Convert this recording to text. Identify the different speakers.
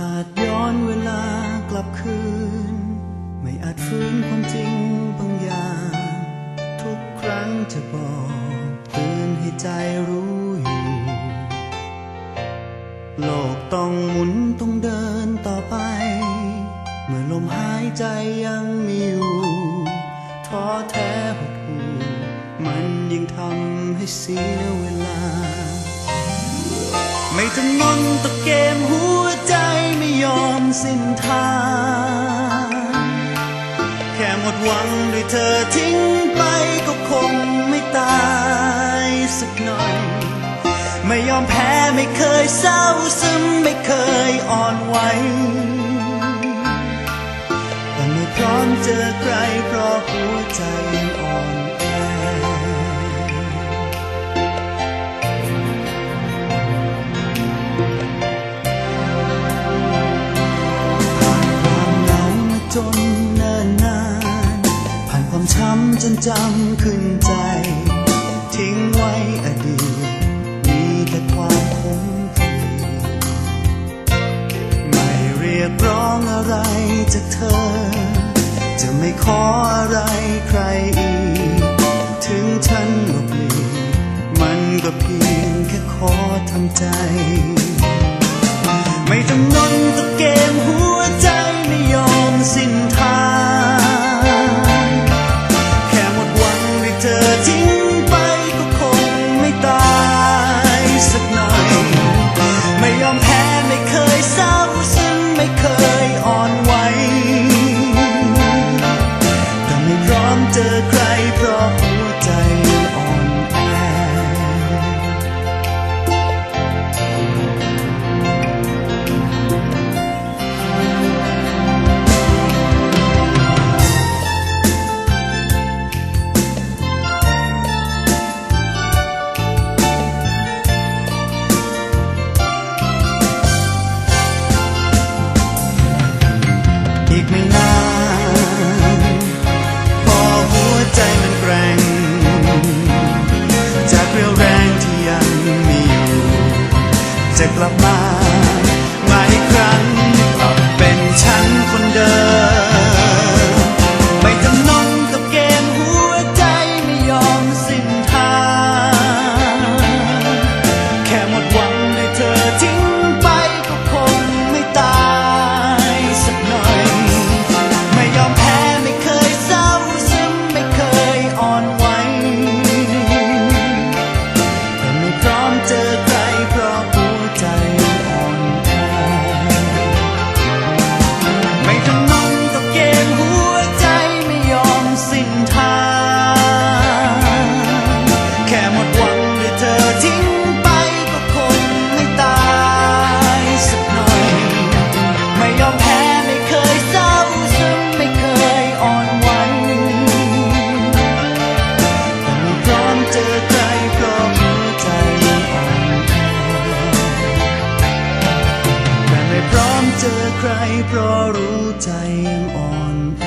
Speaker 1: อาจย้อนเวลากลับคืน ไม่อาจฟื้นความจริงบางอย่าง ทุกครั้งจะบอกเตือนให้ใจรู้อยู่ โลกต้องหมุนต้องเดินต่อไป เมื่อลมหายใจยังมีอยู่ท้อแท้หดหู่มันยิ่งทำให้เสียเวลา ไม่จำนนต่อเกมหัวใจไม่ยอมสิ้นทาง แค่หมดหวังด้วยเธอทิ้งไปก็คงไม่ตายสักหน่อย ไม่ยอมแพ้ไม่เคยเศร้าซึมไม่เคยอ่อนไหวแต่ไม่พร้อมเจอใคร ช้ำจนจำขึ้นใจ ทิ้งไว้อดีต มีแต่ความคงที่ไม่เรียกร้องอะไรจากเธอ จะไม่ขออะไรใครอีก จ ใครเพราะรู้ใจยังอ่อนแอ